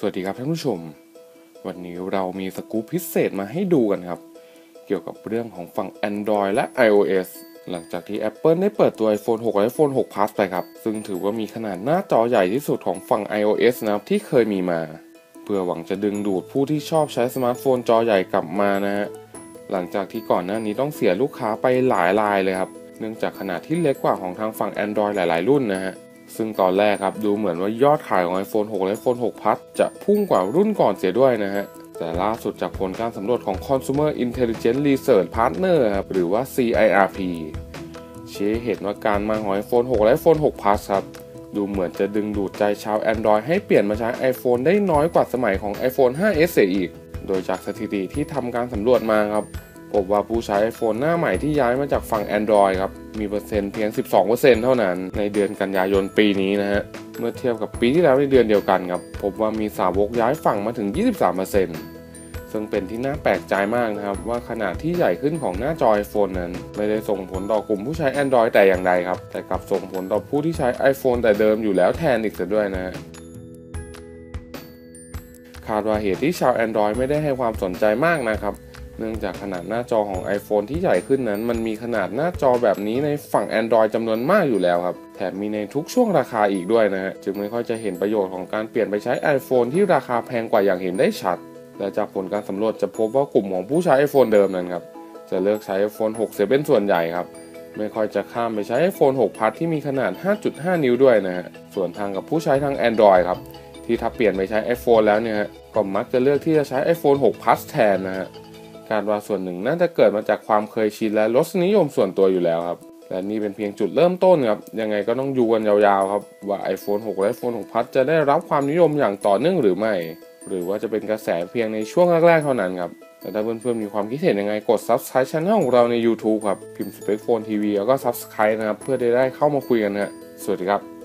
สวัสดีครับท่านผู้ชม วันนี้เรามีสกู๊ปพิเศษมาให้ดูกันครับ เกี่ยวกับเรื่องของฝั่ง Android และ iOS หลังจากที่ Apple ได้เปิดตัว iPhone 6 และ iPhone 6 Plus ไปครับ ซึ่งถือว่ามีขนาดหน้าจอใหญ่ที่สุดของฝั่ง iOS นะครับที่เคยมีมา เพื่อหวังจะดึงดูดผู้ที่ชอบใช้สมาร์ทโฟนจอใหญ่กลับมานะฮะหลังจากที่ก่อนหน้านี้ต้องเสียลูกค้าไปหลายรายเลยครับ เนื่องจากขนาดที่เล็กกว่าของทางฝั่ง Android หลาย ๆ รุ่นนะฮะ ซึ่งตอนแรกครับดูเหมือนว่ายอดขายของ iPhone 6 และ iPhone 6 Plus จะพุ่งกว่ารุ่นก่อนเสียด้วยนะฮะแต่ล่าสุดจากผลการสำรวจของ Consumer Intelligence Research Partner ครับหรือว่า CIRP ชี้เห็นว่าการมาของ iPhone 6 และ iPhone 6 Plus ครับดูเหมือนจะดึงดูดใจชาว Android ให้เปลี่ยนมาใช้ iPhone ได้น้อยกว่าสมัยของ iPhone 5s เสียอีก โดยจากสถิติที่ทำการสำรวจมาครับ พบว่าผู้ใช้ iPhone หน้าใหม่ที่ย้ายมาจากฝั่ง Android ครับ มีเปอร์เซ็นต์เพียง 12%เท่านั้นในเดือนกันยายนปีนี้นะฮะ เมื่อเทียบกับปีที่แล้วในเดือนเดียวกันครับ พบว่ามีสาวกย้ายฝั่งมาถึง 23%ซึ่งเป็นที่น่าแปลกใจมากนะครับ ว่าขนาดที่ใหญ่ขึ้นของหน้าจอ iPhone นั้น ไม่ได้ส่งผลต่อกลุ่มผู้ใช้ Android แต่อย่างใดครับ แต่กลับส่งผลต่อผู้ที่ใช้ iPhone แต่เดิมอยู่แล้วแทนอีกเสียด้วยนะฮะคาดว่าเหตุที่ชาว Android ไม่ได้ให้ความสนใจมากนะครับ เนื่องจากขนาดหน้าจอของ iPhone ที่ใหญ่ขึ้นนั้น มันมีขนาดหน้าจอแบบนี้ในฝั่ง Android จำนวนมากอยู่แล้วครับ แถมมีในทุกช่วงราคาอีกด้วยนะฮะจึงไม่ค่อยจะเห็นประโยชน์ของการเปลี่ยนไปใช้ iPhone ที่ราคาแพงกว่าอย่างเห็นได้ชัด และจากผลการสำรวจจะพบว่ากลุ่มของผู้ใช้ iPhone เดิมนั้นครับจะเลือกใช้ iPhone 6เสียเป็นส่วนใหญ่ครับไม่ค่อยจะข้ามไปใช้ iPhone 6 Plus ที่มีขนาด 5.5 นิ้วด้วยนะฮะส่วนทางกับผู้ใช้ทาง Android ครับที่ถ้าเปลี่ยนไปใช้ iPhone แล้วเนี่ยก็มักจะเลือกที่จะใช้ iPhone 6 Plus แทนนะฮะ คาดว่าส่วนหนึ่งน่าจะเกิดมาจากความเคยชินและรสนิยมส่วนตัวอยู่แล้วครับและนี่เป็นเพียงจุดเริ่มต้นครับ ยังไงก็ต้องอยู่กันยาวๆครับ ว่า iPhone 6 และ iPhone 6 Plus จะได้รับความนิยมอย่างต่อเนื่องหรือไม่ หรือว่าจะเป็นกระแสเพียงในช่วงแรกๆเท่านั้นครับ แต่ถ้าเพื่อนๆมีความคิดเห็นยังไงกด Subscribe Channel ของเราใน YouTube ครับ พิมพ์ Spec Phone TV แล้วก็ Subscribe นะครับ เพื่อได้เข้ามาคุยกันนะฮะสวัสดีครับ